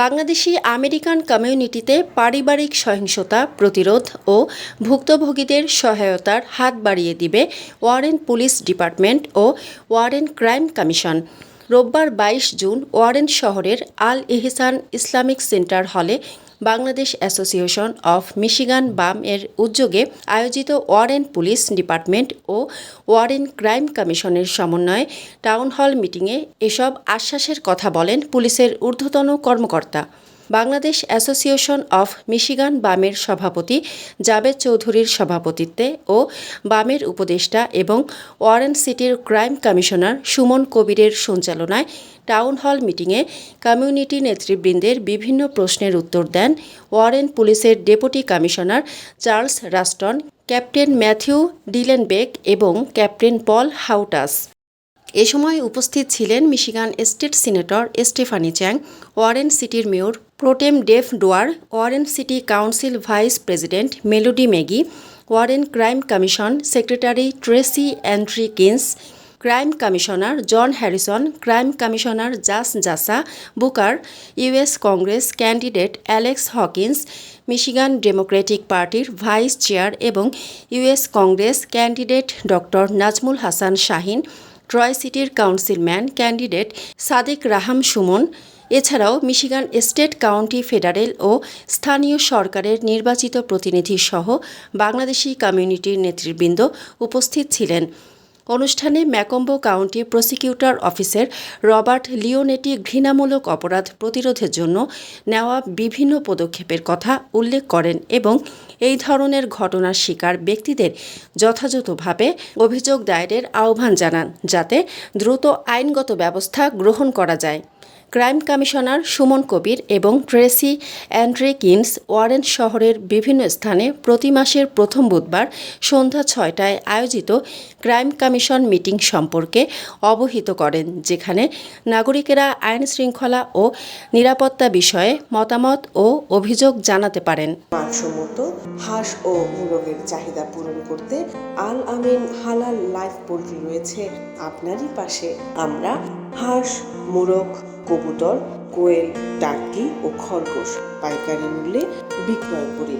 Bangladeshi American কমিউনিটিতে পারিবারিক সহিংসতা, প্রতিরোধ ও ভুক্তভোগীদের সহায়তার হাত বাড়িয়ে দিবে ওয়ারেন পুলিশ ডিপার্টমেন্ট ও ওয়ারেন ক্রাইম কমিশন। রোববার বাইশ জুন ওয়ারেন শহরের আল ইহসান ইসলামিক সেন্টার হলে বাংলাদেশ অ্যাসোসিয়েশন অফ মিশিগান বাম এর উদ্যোগে আয়োজিত ওয়ারেন পুলিশ ডিপার্টমেন্ট ও ওয়ারেন ক্রাইম কমিশনের সমন্বয়ে টাউন হল মিটিংয়ে এসব আশ্বাসের কথা বলেন পুলিশের ঊর্ধ্বতন কর্মকর্তা। বাংলাদেশ অ্যাসোসিয়েশন অফ মিশিগান বামের সভাপতি জাবেদ চৌধুরীর সভাপতিত্বে ও বামের উপদেষ্টা এবং ওয়ারেন সিটির ক্রাইম কমিশনার সুমন কবিরের সঞ্চালনায় টাউন হল মিটিংয়ে কমিউনিটি নেতৃবৃন্দের বিভিন্ন প্রশ্নের উত্তর দেন ওয়ারেন পুলিশের deputy commissioner Charles Ruston, captain Matthew Dillenbeck এবং ক্যাপ্টেন পল হাউটাস। এ সময় উপস্থিত ছিলেন Michigan state senator Stephanie Chang, Warren সিটির mayor pro tem Def Dwyer, Warren city council vice president Melody Magee, Warren crime commission secretary Tracy Andrikins, crime commissioner John Harrison, crime commissioner জাস জাসা, Booker, US Congress candidate Alex Hawkins, Michigan Democratic পার্টির vice chair এবং US Congress candidate doctor Nazmul Hasan Shahin Troy সিটির councilman candidate Sadek Raham Sumon, এছাড়াও Michigan state county federal ও স্থানীয় সরকারের নির্বাচিত প্রতিনিধি সহ বাংলাদেশি কমিউনিটির নেতৃবৃন্দ উপস্থিত ছিলেন। অনুষ্ঠানে ম্যাকম্বো কাউন্টি প্রসিকিউটর অফিসের রবার্ট লিওনেটি ঘৃণামূলক অপরাধ প্রতিরোধের জন্য নেওয়া বিভিন্ন পদক্ষেপের কথা উল্লেখ করেন এবং এই ধরনের ঘটনার শিকার ব্যক্তিদের যথাযথভাবে অভিযোগ দায়েরের আহ্বান জানান যাতে দ্রুত আইনগত ব্যবস্থা গ্রহণ করা যায়। ক্রাইম কমিশনার সুমন কবির এবং ট্রেসি অ্যান্ড্রেকিন্স ওয়ারেন শহরের বিভিন্ন স্থানে প্রতি মাসের প্রথম বুধবার সন্ধ্যা ছয়টায় আয়োজিত ক্রাইম কমিশন মিটিং সম্পর্কে অবহিত করেন, যেখানে নাগরিকেরা আইন শৃঙ্খলা ও নিরাপত্তা বিষয়ে মতামত ও অভিযোগ জানাতে পারেন। মানসম্মত, হাঁস ও মুরগের চাহিদা পূরণ করতে আল আমিন হালাল লাইফ পোল্ট্রি রয়েছে। আপনারই পাশে আমরা হাঁস, মুরগ কবুতর কোয়েল টার্কি ও খরগোশ পাইকারি মূল্যে বিক্রয় করি